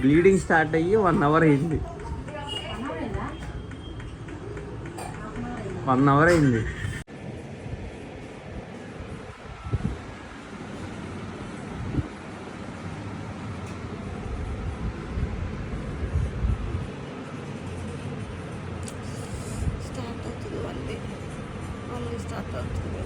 Bleeding start అయ్యి one hour అయింది. One hour అయింది స్టార్ట్ అవుతుంది మళ్ళీ మళ్ళీ స్టార్ట్ అవుతుంది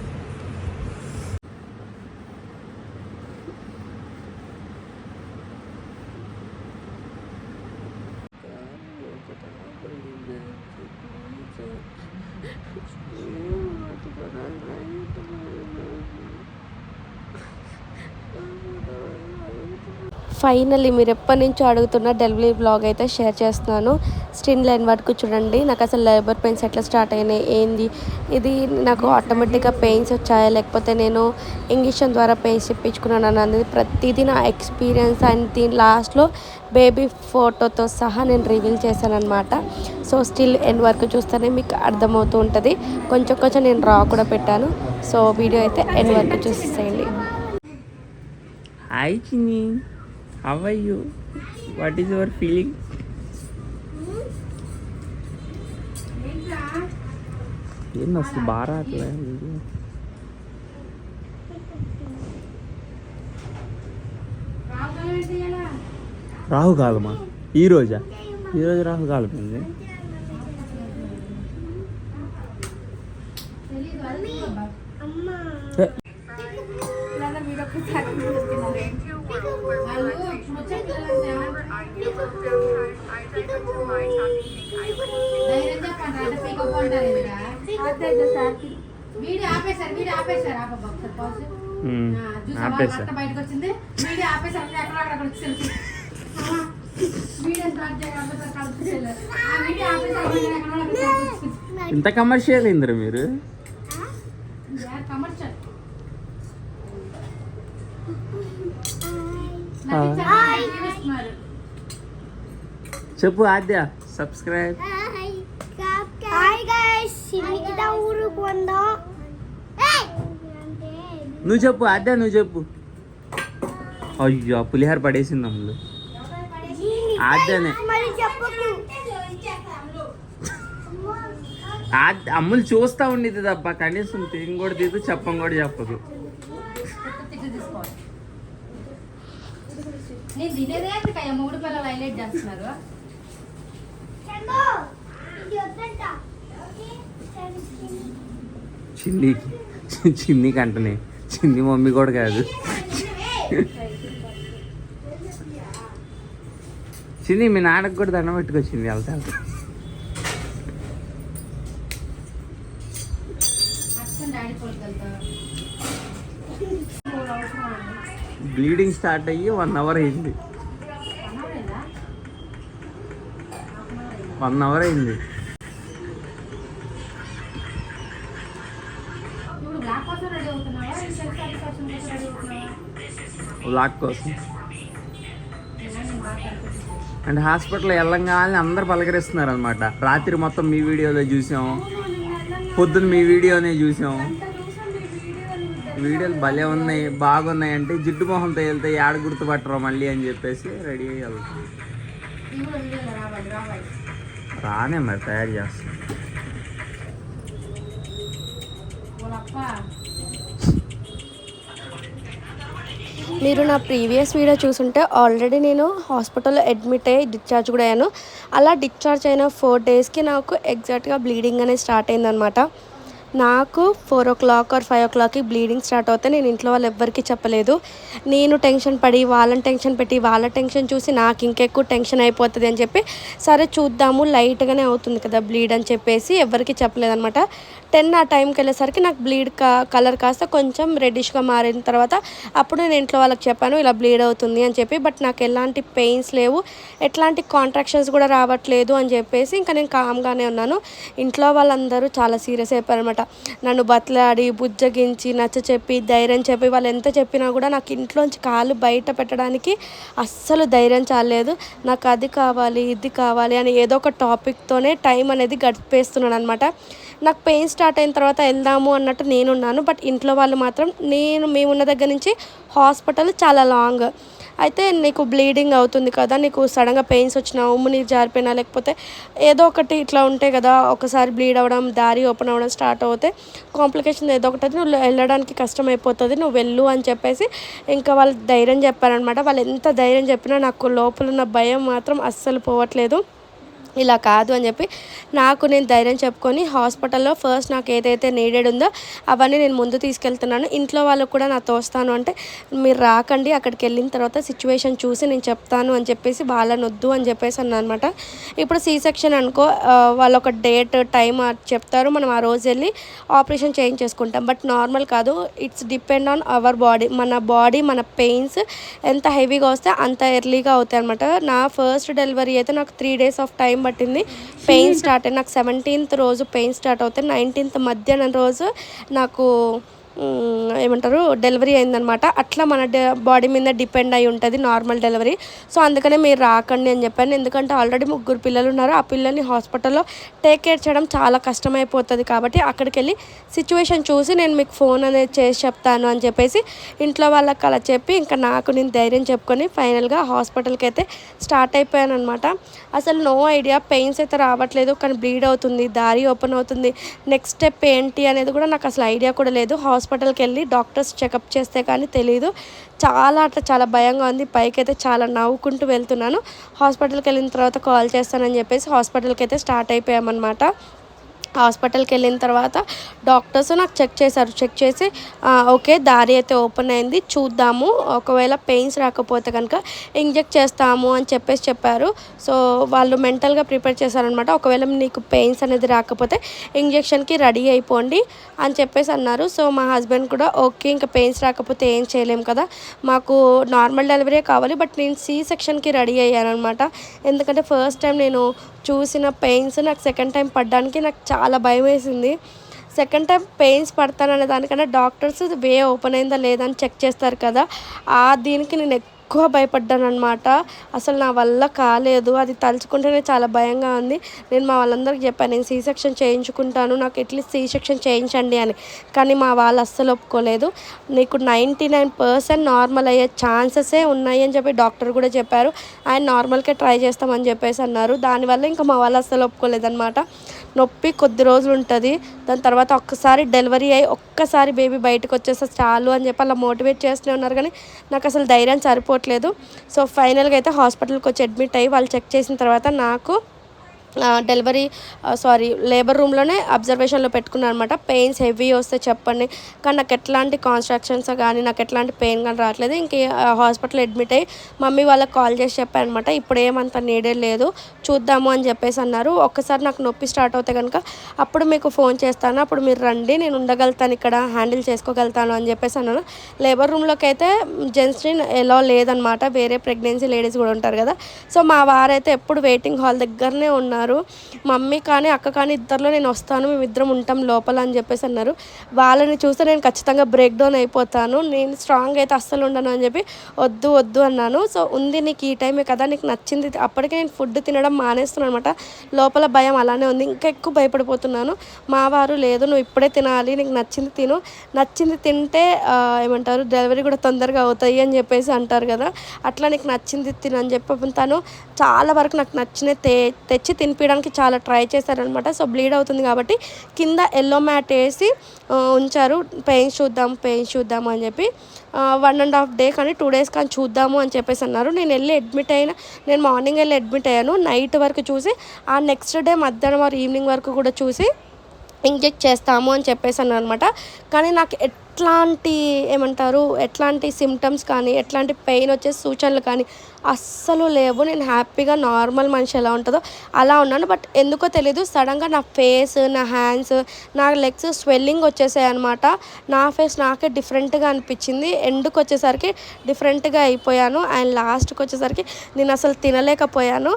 ఫైనల్లీ మీరు ఎప్పటి నుంచో అడుగుతున్న డెలివరీ బ్లాగ్ అయితే షేర్ చేస్తున్నాను. స్టిన్ లైన్ వరకు చూడండి. నాకు అసలు లేబర్ పెయిన్స్ ఎట్లా స్టార్ట్ అయినాయి ఏంది? ఇది నాకు ఆటోమేటిక్గా పెయిన్స్ వచ్చాయా? లేకపోతే నేను ఇంజక్షన్ ద్వారా పెయిన్స్ ఇప్పించుకున్నాను అనేది ప్రతిదీ నా ఎక్స్పీరియన్స్ అండ్ దీని లాస్ట్లో బేబీ ఫోటోతో సహా నేను రివీల్ చేశాను అనమాట సో స్టిల్ ఎండ్ వరకు చూస్తేనే మీకు అర్థమవుతూ ఉంటుంది. కొంచెం కొంచెం నేను రా కూడా పెట్టాను. సో వీడియో అయితే ఎండ్ వరకు చూసేసేయండి. Hi Chinni how are you what is your feeling ఏం అసలు బాగా రావట్లే వీడియో. రాహుకాలమా ఈరోజా ఈరోజు రాహుకాలం ఉంది వీడియో ఆపేశారు వీడియో ఆపేశారు. ఆప ఒకసారి చూసావా? బయటకు వచ్చింది వీడియో ఆపేశారు ఎక్కడ అక్కడ. ఇంత కమర్షియల్ అయిందిరా మీరు. చెప్పు ఆద్య సబ్స్క్రైబ్ ఊరుకు వందో. నువ్వు చెప్పు ఆద్య నువ్వు చెప్పు. అయ్యో పులిహార పడేసింది అమ్ములు. ఆద్యనే మరి చెప్పకు. ఆద్య అమ్ములు చూస్తా ఉండేది తప్ప కనీసం తిని కూడా తీదు చెప్పం కూడా చెప్పదు. మూడు పిల్లలు హైలైట్ చేస్తున్నారు. చిన్ని. చిన్ని కంటనే. చిన్ని మమ్మీ కూడా కాదు. చిన్ని మీ నాన్నకు కూడా దండం పెట్టుకొచ్చింది వెళ్తా వెళ్తా. బ్లీడింగ్ స్టార్ట్ అయ్యి వన్ అవర్ అయింది. వన్ అవర్ అయింది ఇప్పుడు బ్లాక్ కోసం రెడీ అవుతున్నావా సెల్ఫ్ సాటిస్ఫాక్షన్ కోసం రెడీ అవుతున్నావా లాక్ కోసం. అండ్ హాస్పిటల్ వెళ్ళంగానే అందరు పలకరిస్తున్నారు అనమాట రాత్రి మొత్తం మీ వీడియోలో చూసాం. పొద్దున్న మీ వీడియోనే చూసాం. వీడియోలు భలే ఉన్నాయి బాగున్నాయి అంటే జిడ్డు మొహంతో వెళ్తే ఏడ గుర్తుపట్టరు మళ్ళీ అని చెప్పేసి రెడీ అయ్యి వెళ్తాం. రానే మరి తయారు చేస్తాం. మీరు నా ప్రీవియస్ వీడియో చూసుంటే ఆల్రెడీ నేను హాస్పిటల్లో అడ్మిట్ అయ్యి డిశ్చార్జ్ కూడా అయ్యాను. అలా డిశ్చార్జ్ అయిన ఫోర్ డేస్కి నాకు ఎగ్జాక్ట్గా బ్లీడింగ్ అనేది స్టార్ట్ అయిందనమాట నాకు four o'clock or five ఓ క్లాక్కి బ్లీడింగ్ స్టార్ట్ అవుతే నేను ఇంట్లో వాళ్ళు ఎవ్వరికీ చెప్పలేదు. నేను టెన్షన్ పడి వాళ్ళని టెన్షన్ పెట్టి వాళ్ళ టెన్షన్ చూసి నాకు ఇంకెక్కువ టెన్షన్ అయిపోతుంది అని చెప్పి సరే చూద్దాము లైట్గానే అవుతుంది కదా బ్లీడ్ అని చెప్పేసి ఎవరికి చెప్పలేదనమాట టెన్ ఆ టైంకి వెళ్ళేసరికి నాకు బ్లీడ్ కా కలర్ కాస్త కొంచెం రెడ్డిష్గా మారిన తర్వాత అప్పుడు నేను ఇంట్లో వాళ్ళకి చెప్పాను ఇలా బ్లీడ్ అవుతుంది అని చెప్పి. బట్ నాకు ఎలాంటి పెయిన్స్ లేవు. ఎట్లాంటి కాంట్రాక్షన్స్ కూడా రావట్లేదు అని చెప్పేసి ఇంకా నేను కామ్గానే ఉన్నాను. ఇంట్లో వాళ్ళందరూ చాలా సీరియస్ అయిపోయారనమాట నన్ను బతలాడి బుజ్జగించి నచ్చ చెప్పి ధైర్యం చెప్పి వాళ్ళు ఎంత చెప్పినా కూడా నాకు ఇంట్లోంచి కాలు బయట పెట్టడానికి అస్సలు ధైర్యం చాలేదు నాకు అది కావాలి ఇది కావాలి అని ఏదో ఒక టాపిక్తోనే టైం అనేది గడిపేస్తున్నాను అనమాట నాకు పెయిన్ స్టార్ట్ అయిన తర్వాత వెళ్దాము అన్నట్టు నేనున్నాను. బట్ ఇంట్లో వాళ్ళు మాత్రం నేను మేమున్న దగ్గర నుంచి హాస్పిటల్ చాలా లాంగ్. అయితే నీకు బ్లీడింగ్ అవుతుంది కదా నీకు సడన్గా పెయిన్స్ వచ్చినా ఉమ్ము నీరు జారిపోయినా లేకపోతే ఏదో ఒకటి ఇట్లా ఉంటాయి కదా ఒకసారి బ్లీడ్ అవ్వడం దారి ఓపెన్ అవ్వడం స్టార్ట్ అవుతే కాంప్లికేషన్ ఏదో ఒకటి నువ్వు వెళ్ళడానికి కష్టం అయిపోతుంది నువ్వు వెళ్ళు అని చెప్పేసి ఇంకా వాళ్ళు ధైర్యం చెప్పారనమాట వాళ్ళు ఎంత ధైర్యం చెప్పినా నాకు లోపల ఉన్న భయం మాత్రం అస్సలు పోవట్లేదు. ఇలా కాదు అని చెప్పి నాకు నేను ధైర్యం చెప్పుకొని హాస్పిటల్లో ఫస్ట్ నాకు ఏదైతే నీడెడ్ ఉందో అవన్నీ నేను ముందు తీసుకెళ్తున్నాను. ఇంట్లో వాళ్ళకు కూడా నా తోస్తాను అంటే మీరు రాకండి అక్కడికి వెళ్ళిన తర్వాత సిచ్యువేషన్ చూసి నేను చెప్తాను అని చెప్పేసి వాళ్ళని వద్దు అని చెప్పేసి అన్నమాట. అనమాట ఇప్పుడు సీ సెక్షన్ అనుకో వాళ్ళు ఒక డేట్ టైం చెప్తారు. మనం ఆ రోజు వెళ్ళి ఆపరేషన్ చేంజ్ చేసుకుంటాం. బట్ నార్మల్ కాదు. It's depend on our body మన బాడీ మన పెయిన్స్ ఎంత హెవీగా వస్తే అంత ఎర్లీగా అవుతాయి అనమాట నా ఫస్ట్ డెలివరీ అయితే నాకు త్రీ డేస్ ఆఫ్ టైం పట్టింది. పెయిన్ స్టార్ట్ అయ్యి నాకు సెవెంటీన్త్ రోజు పెయిన్ స్టార్ట్ అవుతాయి నైన్టీన్త్ మధ్యాహ్నం రోజు నాకు ఏమంటారు డెలివరీ అయిందనమాట. అట్లా మన బాడీ మీద డిపెండ్ అయి ఉంటుంది నార్మల్ డెలివరీ. సో అందుకనే మీరు రాకండి అని చెప్పాను. ఎందుకంటే ఆల్రెడీ ముగ్గురు పిల్లలు ఉన్నారు ఆ పిల్లల్ని హాస్పిటల్లో టేక్ కేర్ చేయడం చాలా కష్టమైపోతుంది కాబట్టి అక్కడికి వెళ్ళి సిచ్యువేషన్ చూసి నేను మీకు ఫోన్ అనేది చేసి చెప్తాను అని చెప్పేసి ఇంట్లో వాళ్ళకి అలా చెప్పి ఇంకా నాకు నేను ధైర్యం చెప్పుకొని ఫైనల్గా హాస్పిటల్కి అయితే స్టార్ట్ అయిపోయాను అనమాట అసలు నో ఐడియా. పెయిన్స్ అయితే రావట్లేదు కానీ బ్లీడ్ అవుతుంది దారి ఓపెన్ అవుతుంది. నెక్స్ట్ స్టెప్ ఏంటి అనేది కూడా నాకు అసలు ఐడియా కూడా లేదు. హాస్పిటల్కి వెళ్ళి డాక్టర్స్ చెకప్ చేస్తే కానీ తెలియదు చాలా అట్లా చాలా భయంగా ఉంది. పైకి అయితే చాలా నవ్వుకుంటూ వెళ్తున్నాను. హాస్పిటల్కి వెళ్ళిన తర్వాత కాల్ చేస్తానని చెప్పేసి హాస్పిటల్కి అయితే స్టార్ట్ అయిపోయామన్నమాట. హాస్పిటల్కి వెళ్ళిన తర్వాత డాక్టర్స్ నాకు చెక్ చేశారు. చెక్ చేసి ఓకే దారి అయితే ఓపెన్ అయింది చూద్దాము. ఒకవేళ పెయిన్స్ రాకపోతే కనుక ఇంజెక్ట్ చేస్తాము అని చెప్పేసి చెప్పారు. సో వాళ్ళు మెంటల్గా ప్రిపేర్ చేశారనమాట. ఒకవేళ నీకు పెయిన్స్ అనేది రాకపోతే ఇంజెక్షన్కి రెడీ అయిపోండి అని చెప్పేసి అన్నారు. సో మా హస్బెండ్ కూడా ఓకే ఇంకా పెయిన్స్ రాకపోతే ఏం చేయలేం కదా. మాకు నార్మల్ డెలివరీ కావాలి బట్ నేను సి సెక్షన్కి రెడీ అయ్యాను అనమాట ఎందుకంటే ఫస్ట్ టైం నేను చూసిన పెయిన్స్ నాకు సెకండ్ టైం పడ్డానికి నాకు చాలా భయం వేసింది. సెకండ్ టైం పెయిన్స్ పడతాననే దానికన్నా డాక్టర్స్ వే ఓపెన్ అయిందా లేదా అని చెక్ చేస్తారు కదా. ఆ దీనికి నేను ఎక్కువ భయపడ్డాను అనమాట అసలు నా వల్ల కాలేదు. అది తలుచుకుంటేనే చాలా భయంగా ఉంది. నేను మా వాళ్ళందరికీ చెప్పాను నేను సీ సెక్షన్ చేయించుకుంటాను నాకు ఎట్లీస్ట్ సీ సెక్షన్ చేయించండి అని. కానీ మా వాళ్ళు అస్సలు ఒప్పుకోలేదు. నీకు నైంటీ నైన్ పర్సెంట్ నార్మల్ అయ్యే ఛాన్సెసే ఉన్నాయి అని చెప్పి డాక్టర్ కూడా చెప్పారు. ఆయన నార్మల్కే ట్రై చేస్తామని చెప్పేసి అన్నారు. దానివల్ల ఇంకా మా వాళ్ళు అస్సలు ఒప్పుకోలేదన్నమాట. నొప్పి కొద్ది రోజులు ఉంటుంది. దాని తర్వాత ఒక్కసారి డెలివరీ అయ్యి ఒక్కసారి బేబీ బయటకు వచ్చేస్తే చాలు అని చెప్పి అలా మోటివేట్ చేస్తూనే ఉన్నారు. కానీ నాకు అసలు ధైర్యం సరిపోవట్లేదు. సో ఫైనల్గా అయితే హాస్పిటల్కి వచ్చి అడ్మిట్ అయ్యి వాళ్ళు చెక్ చేసిన తర్వాత నాకు డెలివరీ సారీ లేబర్ రూమ్లోనే అబ్జర్వేషన్లో పెట్టుకున్నాను అనమాట పెయిన్స్ హెవీ వస్తే చెప్పండి. కానీ నాకు ఎట్లాంటి కాన్స్ట్రక్షన్స్ కానీ నాకు ఎట్లాంటి పెయిన్ కానీ రావట్లేదు. ఇంకే హాస్పిటల్ అడ్మిట్ అయ్యి మమ్మీ వాళ్ళకి కాల్ చేసి చెప్పాను అనమాట ఇప్పుడు ఏమంత నీడే లేదు చూద్దాము అని చెప్పేసి అన్నారు. ఒక్కసారి నాకు నొప్పి స్టార్ట్ అవుతే కనుక అప్పుడు మీకు ఫోన్ చేస్తాను. అప్పుడు మీరు రండి నేను ఉండగలుగుతాను ఇక్కడ హ్యాండిల్ చేసుకోగలుగుతాను అని చెప్పేసి అన్నాను లేబర్ రూమ్లోకి అయితే జెంట్స్ని ఎలా లేదనమాట వేరే ప్రెగ్నెన్సీ లేడీస్ కూడా ఉంటారు కదా. సో మా వారైతే ఎప్పుడు వెయిటింగ్ హాల్ దగ్గరనే ఉన్నారు. మమ్మీ కానీ అక్క కానీ ఇద్దరిలో నేను వస్తాను మేమిద్దరం ఉంటాం లోపల అని చెప్పేసి అన్నారు. వాళ్ళని చూస్తే నేను ఖచ్చితంగా బ్రేక్ డౌన్ అయిపోతాను. నేను స్ట్రాంగ్ అయితే అస్సలు ఉండను అని చెప్పి వద్దు వద్దు అన్నాను. సో ఉంది నీకు ఈ టైమే కదా నీకు నచ్చింది అప్పటికే నేను ఫుడ్ తినడం మానేస్తున్నాను అనమాట లోపల భయం అలానే ఉంది. ఇంకా ఎక్కువ భయపడిపోతున్నాను. మా వారు లేదు నువ్వు ఇప్పుడే తినాలి నీకు నచ్చింది తిను. నచ్చింది తింటే ఏమంటారు డెలివరీ కూడా తొందరగా అవుతాయి అని చెప్పేసి అంటారు కదా. అట్లా నీకు నచ్చింది తిను అని చెప్పి తను చాలా వరకు నాకు నచ్చిన తే తెచ్చి తినిపించడానికి చాలా ట్రై చేశారనమాట. సో బ్లీడ్ అవుతుంది కాబట్టి కింద ఎల్లో మ్యాట్ వేసి ఉంచారు. పెయిన్స్ చూద్దాం పెయిన్స్ చూద్దాం అని చెప్పి వన్ అండ్ హాఫ్ డే కానీ టూ డేస్ కానీ చూద్దాము అని చెప్పేసి అన్నారు. నేను వెళ్ళి అడ్మిట్ అయిన నేను మార్నింగ్ వెళ్ళి అడ్మిట్ అయ్యాను. నైట్ వరకు చూసి ఆ నెక్స్ట్ డే మధ్యాహ్నం ఆర్ ఈవినింగ్ వరకు కూడా చూసి ఇంజెక్ట్ చేస్తాము అని చెప్పేసి అన్నారు అనమాట కానీ నాకు ఎట్లాంటి ఏమంటారు ఎట్లాంటి సిమ్టమ్స్ కానీ ఎట్లాంటి పెయిన్ వచ్చే సూచనలు కానీ అస్సలు లేవు. నేను హ్యాపీగా నార్మల్ మనిషి ఎలా ఉంటుందో అలా ఉన్నాను. బట్ ఎందుకో తెలీదు సడన్గా నా ఫేస్ నా హ్యాండ్స్ నా లెగ్స్ స్వెల్లింగ్ వచ్చేసాయి అనమాట నా ఫేస్ నాకే డిఫరెంట్గా అనిపించింది. ఎండుకు వచ్చేసరికి డిఫరెంట్గా అయిపోయాను. అండ్ లాస్ట్కి వచ్చేసరికి నేను అసలు తినలేకపోయాను.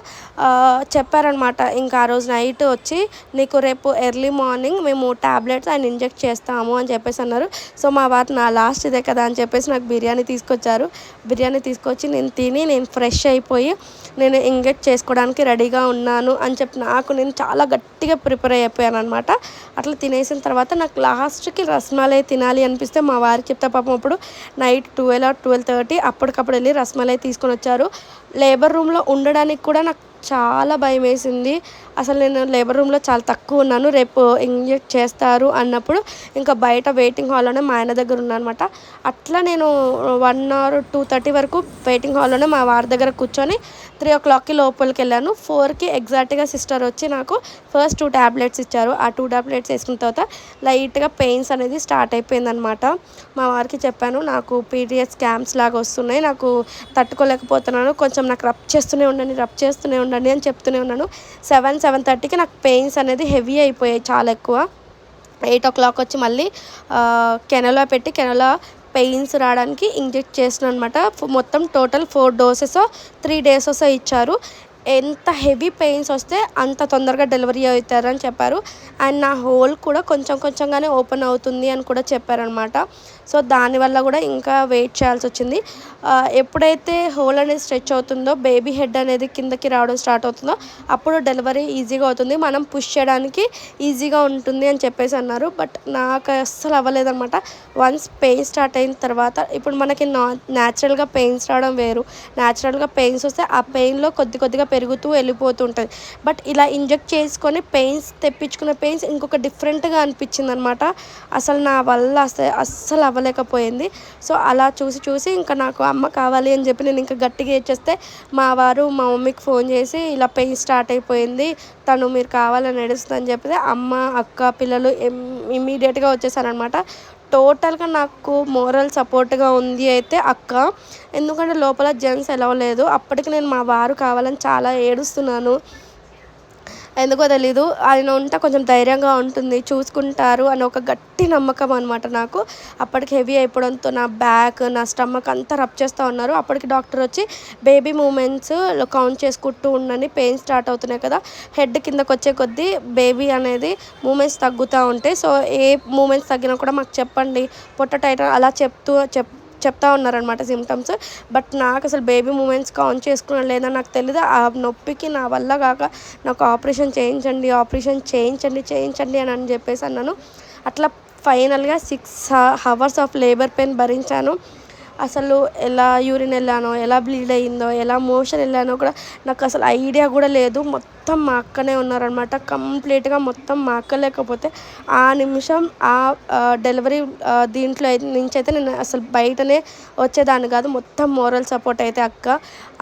చెప్పారనమాట ఇంకా ఆ రోజు నైట్ వచ్చి నీకు రేపు ఎర్లీ మార్నింగ్ మేము టాబ్లెట్స్ అండ్ ఇంజెక్ట్ చేస్తాము అని చెప్పేసి అన్నారు. సో మా వారు నా లాస్ట్ ఇదే కదా అని చెప్పేసి నాకు బిర్యానీ తీసుకొచ్చారు. బిర్యానీ తీసుకొచ్చి నేను తిని నేను ఫ్రెష్ అయిపోయి నేను ఎంగేజ్ చేసుకోవడానికి రెడీగా ఉన్నాను అని చెప్పి నాకు నేను చాలా గట్టిగా ప్రిపేర్ అయిపోయాను అనమాట అట్లా తినేసిన తర్వాత నాకు లాస్ట్కి రస్మలై తినాలి అనిపిస్తే మా వారికి చెప్తే పాపం అప్పుడు night twelve or twelve thirty అప్పటికప్పుడు వెళ్ళి రస్మలై తీసుకొని వచ్చారు. లేబర్ రూమ్లో ఉండడానికి కూడా నాకు చాలా భయం వేసింది. అసలు నేను లేబర్ రూమ్లో చాలా తక్కువ ఉన్నాను. రేపు ఇంజెక్ట్ చేస్తారు అన్నప్పుడు ఇంకా బయట వెయిటింగ్ హాల్లోనే మా ఆయన దగ్గర ఉన్నాను అనమాట అట్లా నేను వన్ అవర్ టూ థర్టీ వరకు వెయిటింగ్ హాల్లోనే మా వారి దగ్గర కూర్చొని త్రీ ఓ క్లాక్కి లోపలికి వెళ్ళాను. ఫోర్కి ఎగ్జాక్ట్గా సిస్టర్ వచ్చి నాకు ఫస్ట్ టూ ట్యాబ్లెట్స్ ఇచ్చారు. ఆ టూ ట్యాబ్లెట్స్ వేసుకున్న తర్వాత లైట్గా పెయిన్స్ అనేది స్టార్ట్ అయిపోయిందనమాట. మా వారికి చెప్పాను నాకు పీరియడ్స్ క్యాంప్స్ లాగా వస్తున్నాయి. నాకు తట్టుకోలేకపోతున్నాను. కొంచెం నాకు రబ్ చేస్తూనే ఉండండి రబ్ చేస్తూనే ఉండండి. అని చెప్తూనే ఉన్నాను. సెవెన్ సెవెన్ థర్టీకి నాకు పెయిన్స్ అనేది హెవీ అయిపోయాయి చాలా ఎక్కువ. ఎయిట్ ఓ క్లాక్ వచ్చి మళ్ళీ కెనలో పెట్టి కెనలో పెయిన్స్ రావడానికి ఇంజెక్ట్ చేసిన అనమాట మొత్తం total four doses three days ఇచ్చారు. ఎంత హెవీ పెయిన్స్ వస్తే అంత తొందరగా డెలివరీ అవుతారని చెప్పారు. అండ్ నా హోల్ కూడా కొంచెం కొంచెంగానే ఓపెన్ అవుతుంది అని కూడా చెప్పారనమాట. సో దానివల్ల కూడా ఇంకా వెయిట్ చేయాల్సి వచ్చింది. ఎప్పుడైతే హోల్ అనేది స్ట్రెచ్ అవుతుందో బేబీ హెడ్ అనేది కిందకి రావడం స్టార్ట్ అవుతుందో అప్పుడు డెలివరీ ఈజీగా అవుతుంది. మనం పుష్ చేయడానికి ఈజీగా ఉంటుంది అని చెప్పేసి అన్నారు. బట్ నాకు అస్సలు అవ్వలేదన్నమాట వన్స్ పెయిన్ స్టార్ట్ అయిన తర్వాత ఇప్పుడు మనకి నా న్యాచురల్గా పెయిన్స్ రావడం వేరు. న్యాచురల్గా పెయిన్స్ వస్తే ఆ పెయిన్లో కొద్ది కొద్దిగా పెరుగుతూ వెళ్ళిపోతుంటుంది. బట్ ఇలా ఇంజెక్ట్ చేసుకొని పెయిన్స్ తెప్పించుకున్న పెయిన్స్ ఇంకొక డిఫరెంట్గా అనిపించింది అనమాట అసలు నా వల్ల అసలు అస్సలు అవ్వలేకపోయింది. సో అలా చూసి చూసి ఇంకా నాకు అమ్మ కావాలి అని చెప్పి నేను ఇంకా గట్టిగా ఇచ్చేస్తే మా వారు మా మమ్మీకి ఫోన్ చేసి ఇలా పెయిన్ స్టార్ట్ అయిపోయింది. తను మీరు కావాలని నడుస్తుందని చెప్పితే అమ్మ అక్క పిల్లలు ఇమ్మీడియట్గా వచ్చేసారనమాట. టోటల్గా నాకు మోరల్ సపోర్ట్గా ఉంది అయితే అక్క. ఎందుకంటే లోపల జెంట్స్ ఎలా లేదు. అప్పటికి నేను మా వారు కావాలని చాలా ఏడుస్తున్నాను. ఎందుకో తెలీదు. ఆయన ఉంటే కొంచెం ధైర్యంగా ఉంటుంది చూసుకుంటారు అని ఒక గట్టి నమ్మకం అనమాట నాకు. అప్పటికి హెవీ అయిపోవడంతో నా బ్యాక్ నా స్టమక్ అంతా రబ్ చేస్తూ ఉన్నారు. అప్పటికి డాక్టర్ వచ్చి బేబీ మూమెంట్స్ కౌంట్ చేసుకుంటూ ఉండని పెయిన్ స్టార్ట్ అవుతున్నాయి కదా. హెడ్ కిందకు వచ్చే కొద్దీ బేబీ అనేది మూమెంట్స్ తగ్గుతూ ఉంటాయి సో ఏ మూమెంట్స్ తగ్గినా కూడా మాకు చెప్పండి పొట్ట టైట్ అలా చెప్తూ చెప్ చెప్తా ఉన్నారనమాట సిమ్టమ్స్ బట్ నాకు అసలు బేబీ మూమెంట్స్ ఆన్ చేసుకున్నా లేదా నాకు తెలియదు ఆ నొప్పికి నా వల్ల కాక నాకు ఆపరేషన్ చేయించండి ఆపరేషన్ చేయించండి చేయించండి అని అని చెప్పేసి అన్నాను. అట్లా ఫైనల్గా six hours of labour pain భరించాను. అసలు ఎలా యూరిన్ వెళ్ళానో ఎలా బ్లీడ్ అయ్యిందో ఎలా మోషన్ వెళ్ళానో కూడా నాకు అసలు ఐడియా కూడా లేదు. మొత్తం మొత్తం మా అక్కనే ఉన్నారనమాట కంప్లీట్గా మొత్తం మా అక్క లేకపోతే ఆ నిమిషం ఆ డెలివరీ దీంట్లో అయితే- నుంచి అయితే నేను అసలు బయటనే వచ్చేదాన్ని కాదు. మొత్తం మోరల్ సపోర్ట్ అయితే అక్క.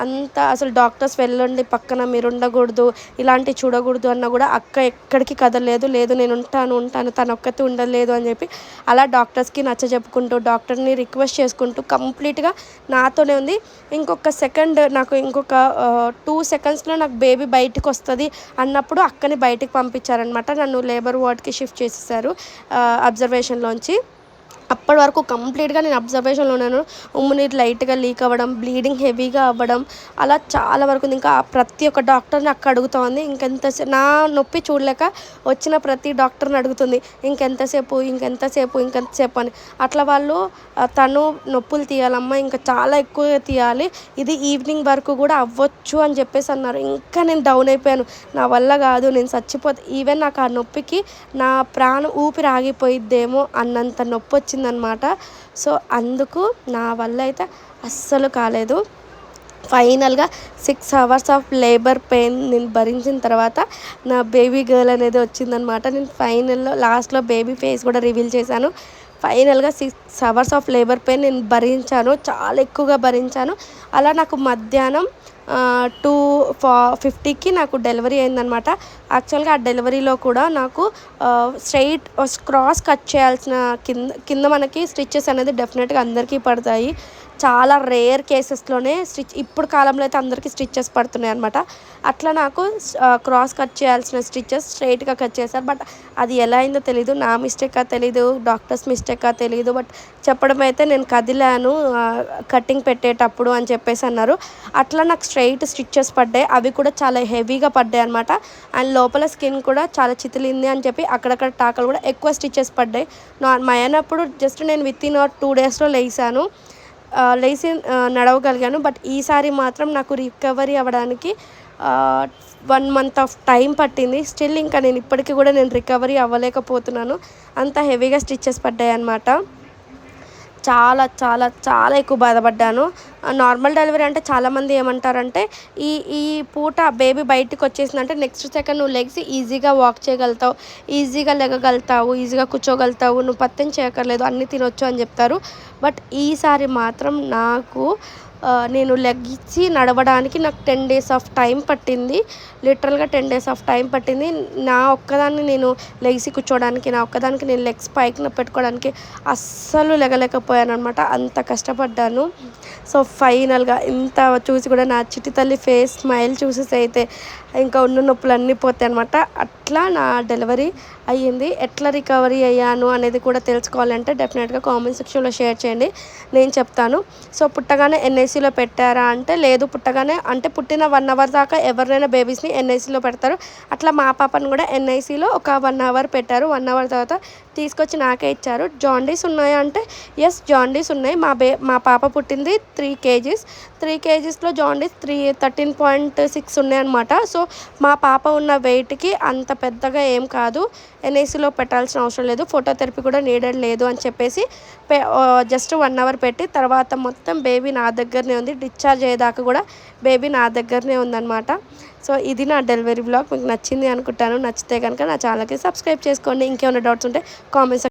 అంత అసలు డాక్టర్స్ వెళ్ళండి పక్కన మీరు ఉండకూడదు ఇలాంటివి చూడకూడదు అన్న కూడా అక్క ఎక్కడికి కదలేదు లేదు నేను ఉంటాను ఉంటాను తను ఒక్కతే ఉండలేదు అని చెప్పి అలా డాక్టర్స్కి నచ్చ చెప్పుకుంటూ డాక్టర్ని రిక్వెస్ట్ చేసుకుంటూ కంప్లీట్గా నాతోనే ఉంది. ఇంకొక సెకండ్ నాకు ఇంకొక టూ సెకండ్స్లో నాకు బేబీ బయటకు వస్తుంది అన్నప్పుడు అక్కని బయటికి పంపించారనమాట నన్ను లేబర్ వార్డ్కి షిఫ్ట్ చేసేసారు అబ్జర్వేషన్లోంచి అప్పటి వరకు కంప్లీట్గా నేను అబ్జర్వేషన్లో ఉన్నాను. ఉమ్ము నీరు లైట్గా లీక్ అవ్వడం బ్లీడింగ్ హెవీగా అవ్వడం అలా చాలా వరకు ఉంది. ఇంకా ప్రతి ఒక్క డాక్టర్ని అక్క అడుగుతోంది. ఇంకెంత నా నొప్పి చూడలేక వచ్చిన ప్రతి డాక్టర్ని అడుగుతుంది. ఇంకెంతసేపు ఇంకెంతసేపు ఇంకెంతసేపు అని. అట్లా వాళ్ళు తను నొప్పులు తీయాలమ్మా ఇంకా చాలా ఎక్కువ తీయాలి. ఇది ఈవినింగ్ వరకు కూడా అవ్వచ్చు అని చెప్పేసి అన్నారు. ఇంకా నేను డౌన్ అయిపోయాను. నా వల్ల కాదు నేను చచ్చిపోతే ఈవెన్ నాకు ఆ నొప్పికి నా ప్రాణం ఊపిరి ఆగిపోయిద్దేమో అన్నంత నొప్పి వచ్చింది. వచ్చిందనమాట. సో అందుకు నా వల్ల అయితే అస్సలు కాలేదు. ఫైనల్గా six hours of labour pain నేను భరించిన తర్వాత నా బేబీ గర్ల్ అనేది వచ్చిందనమాట. నేను ఫైనల్లో లాస్ట్లో బేబీ ఫేస్ కూడా రివీల్ చేశాను. ఫైనల్గా six hours of labour pain నేను భరించాను. చాలా ఎక్కువగా భరించాను. అలా నాకు మధ్యాహ్నం టూ ఫా ఫిఫ్టీకి నాకు డెలివరీ అయిందనమాట యాక్చువల్గా ఆ డెలివరీలో కూడా నాకు స్ట్రైట్ క్రాస్ కట్ చేయాల్సిన కింద కింద మనకి స్టిచ్చెస్ అనేది డెఫినెట్గా అందరికీ పడతాయి. చాలా రేర్ కేసెస్లోనే స్టిచ్ ఇప్పుడు కాలంలో అయితే అందరికీ స్టిచ్చెస్ పడుతున్నాయి అనమాట అట్లా నాకు క్రాస్ కట్ చేయాల్సిన స్టిచ్చెస్ స్ట్రైట్గా కట్ చేశారు. బట్ అది ఎలా అయిందో తెలీదు. నా మిస్టేకా తెలీదు. డాక్టర్స్ మిస్టేకా తెలీదు. బట్ చెప్పడం అయితే నేను కదిలాను కటింగ్ పెట్టేటప్పుడు అని చెప్పేసి అన్నారు. అట్లా నాకు స్ట్రైట్ స్టిచ్చెస్ పడ్డాయి. అవి కూడా చాలా హెవీగా పడ్డాయి అనమాట అండ్ లోపల స్కిన్ కూడా చాలా చితిలింది అని చెప్పి అక్కడక్కడ టాకలు కూడా ఎక్కువ స్టిచ్చెస్ పడ్డాయి. నా మా అయినప్పుడు జస్ట్ నేను విత్ ఇన్ టూ డేస్లో లేసాను. లేచి నడవగలిగాను. బట్ ఈసారి మాత్రం నాకు రికవరీ అవ్వడానికి వన్ మంత్ ఆఫ్ టైం పట్టింది. స్టిల్ ఇంకా నేను ఇప్పటికీ కూడా నేను రికవరీ అవ్వలేకపోతున్నాను. అంత హెవీగా స్టిచ్చెస్ పడ్డాయి అన్నమాట చాలా చాలా చాలా ఎక్కువ బాధపడ్డాను. నార్మల్ డెలివరీ అంటే చాలామంది ఏమంటారంటే ఈ ఈ పూట బేబీ బయటకు వచ్చేసిందంటే నెక్స్ట్ సెకండ్ నువ్వు లెగ్స్ ఈజీగా వాక్ చేయగలుగుతావు. ఈజీగా లెగగలుగుతావు ఈజీగా కూర్చోగలుగుతావు. నువ్వు పత్యం చేయక్కర్లేదు అన్నీ తినొచ్చు అని చెప్తారు. బట్ ఈసారి మాత్రం నాకు నేను లెగ్సి నడవడానికి నాకు టెన్ డేస్ ఆఫ్ టైం పట్టింది. లిటరల్గా టెన్ డేస్ ఆఫ్ టైం పట్టింది. నా ఒక్కదాన్ని నేను లెగిసి కూర్చోవడానికి నా ఒక్కదానికి నేను లెగ్స్ పైకి పెట్టుకోవడానికి అస్సలు లెగలేకపోయాను అనమాట అంత కష్టపడ్డాను. సో ఫైనల్గా ఇంత చూసి కూడా నా చిట్టి తల్లి ఫేస్ స్మైల్ చూసేసి అయితే ఇంకా ఉన్న నొప్పులు అన్నీ పోతాయి అనమాట అట్లా నా డెలివరీ అయ్యింది. ఎట్లా రికవరీ అయ్యాను అనేది కూడా తెలుసుకోవాలంటే డెఫినెట్గా కామెంట్ సెక్షన్లో షేర్ చేయండి. నేను చెప్తాను. సో పుట్టగానే ఎన్ఐసీలో పెట్టారా అంటే లేదు. పుట్టగానే అంటే పుట్టిన వన్ అవర్ దాకా ఎవరినైనా బేబీస్ని ఎన్ఐసీలో పెడతారు. అట్లా మా పాపను కూడా ఎన్ఐసీలో ఒక వన్ అవర్ పెట్టారు. వన్ అవర్ తర్వాత తీసుకొచ్చి నాకే ఇచ్చారు. జాండీస్ ఉన్నాయా అంటే ఎస్ జాండీస్ ఉన్నాయి. మా బే మా పాప పుట్టింది three KGs. Three కేజీస్లో jaundice three thirteen point six ఉన్నాయన్నమాట సో మా పాప ఉన్న వెయిట్కి అంత పెద్దగా ఏం కాదు. ఎన్ఐసిలో పెట్టాల్సిన అవసరం లేదు. ఫోటోథెరపీ కూడా నీడెడ్ లేదు అని చెప్పేసి జస్ట్ వన్ అవర్ పెట్టి తర్వాత మొత్తం బేబీ నా దగ్గరనే ఉంది. డిశ్చార్జ్ అయ్యేదాకా కూడా బేబీ నా దగ్గరనే ఉందన్నమాట. సో ఇది నా డెలివరీ బ్లాగ్ మీకు నచ్చింది అనుకుంటాను నచ్చితే కనుక నా ఛానల్కి సబ్స్క్రైబ్ చేసుకోండి. ఇంకేమైనా డౌట్స్ ఉంటే కామెంట్స్